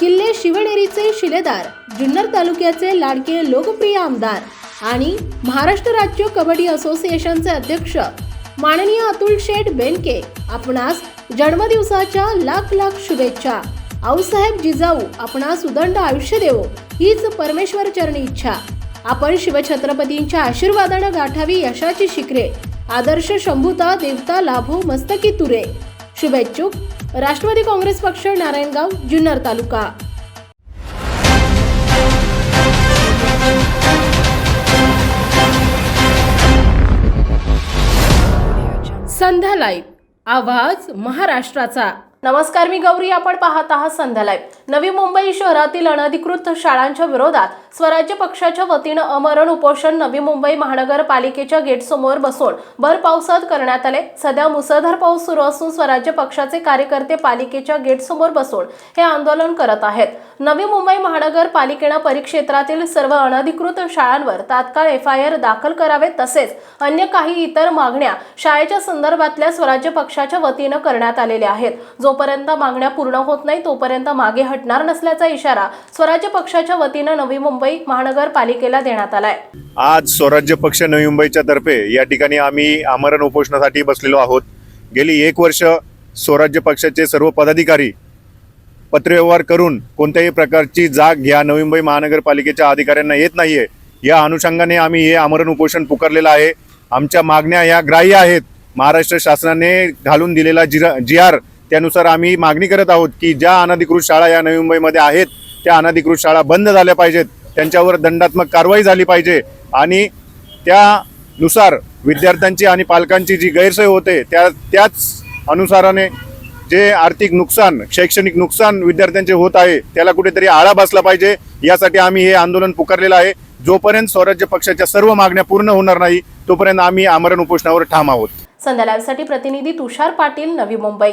किल्ले शिवनेरीचे शिलेदार जुन्नर तालुक्याचे लाडके लोकप्रिय आमदार आणि महाराष्ट्र राज्य कबड्डी असोसिएशनचे अध्यक्ष माननीय अतुल शेठ बेनके आपणास जन्मदिवसाच्या लाख लाख शुभेच्छा. आऊसाहेब जिजाऊ आपणास उदंड आयुष्य देवो हीच परमेश्वर चरणी इच्छा. आपण शिवछत्रपतींच्या आशीर्वादानं गाठावी यशाची शिखरे. आदर्श शंभुता देवता लाभो मस्तकी तुरे. शुभेच्छुक राष्ट्रवादी काँग्रेस पक्ष नारायणगाव जुन्नर तालुका. संध्या लाईव्ह आवाज महाराष्ट्राचा. नमस्कार मी गौरी. आपण पाहत आहात संध्या लाईव्ह. नवी मुंबई शहरातील अनधिकृत शाळांच्या विरोधात स्वराज्य पक्षाच्या वतीनं अमरण उपोषण नवी मुंबई महानगरपालिकेच्या गेटसमोर बसून भर पावसात करण्यात आले. सध्या मुसळधार पाऊस सुरू असून स्वराज्य पक्षाचे कार्यकर्ते पालिकेच्या गेटसमोर बसून हे आंदोलन करत आहेत. नवी मुंबई महानगरपालिकेनं परिक्षेत्रातील सर्व अनधिकृत शाळांवर तात्काळ एफ आय आर दाखल करावे तसेच अन्य काही इतर मागण्या शाळेच्या संदर्भातल्या स्वराज्य पक्षाच्या वतीनं करण्यात आलेल्या आहेत. जोपर्यंत मागण्या पूर्ण होत नाही तोपर्यंत मागे हट हटणार नसल्याचा इशारा स्वराज्य पक्षाच्या वतीनं नवी मुंबई महानगरपालिकेला देण्यात आलाय. आज स्वराज्य पक्ष नवी मुंबईच्या तर्फे या ठिकाणी आम्ही आमरण उपोषणासाठी बसलेलो आहोत. गेली एक वर्ष स्वराज्य पक्षाचे सर्व पदाधिकारी पत्रव्यवहार करून कोणत्याही प्रकारची जाग घ्या नवी मुंबई महानगरपालिकेच्या अधिकाऱ्यांना येत नाहीये. या अनुषंगाने आम्ही हे आमरण उपोषण पुकारलेलं आहे. आमच्या मागण्या या ग्राह्य आहेत. महाराष्ट्र शासनाने घालून दिलेला जिरा जी आर त्यानुसार आम्ही मागणी करत आहोत की ज्या अनधिकृत शाळा या नवी मुंबईमध्ये आहेत त्या अनधिकृत शाळा बंद झाल्या पाहिजेत. त्यांच्यावर दंडात्मक कारवाई झाली पाहिजे. आणि त्यानुसार विद्यार्थ्यांची आणि पालकांची जी गैरसोय होते त्या त्याच अनुसाराने जे आर्थिक नुकसान शैक्षणिक नुकसान विद्यार्थ्यांचे होत आहे त्याला कुठेतरी आळा बसला पाहिजे. यासाठी आम्ही हे आंदोलन पुकारलेलं आहे. जोपर्यंत स्वराज्य पक्षाच्या सर्व मागण्या पूर्ण होणार नाही तोपर्यंत आम्ही आमरण उपोषणावर ठाम आहोत. संध्या प्रतिनिधी तुषार पाटील नवी मुंबई.